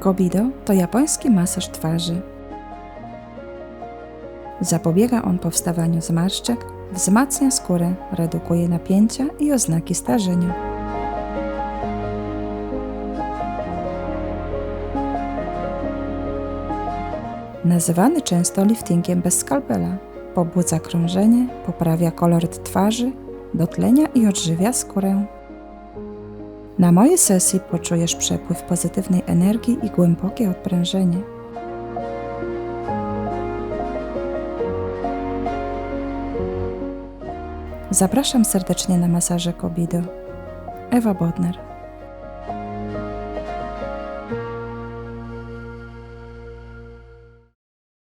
Kobido to japoński masaż twarzy. Zapobiega on powstawaniu zmarszczek, wzmacnia skórę, redukuje napięcia i oznaki starzenia. Nazywany często liftingiem bez skalpela, pobudza krążenie, poprawia kolor twarzy, dotlenia i odżywia skórę. Na mojej sesji poczujesz przepływ pozytywnej energii i głębokie odprężenie. Zapraszam serdecznie na masaże Kobido. Ewa Bodner.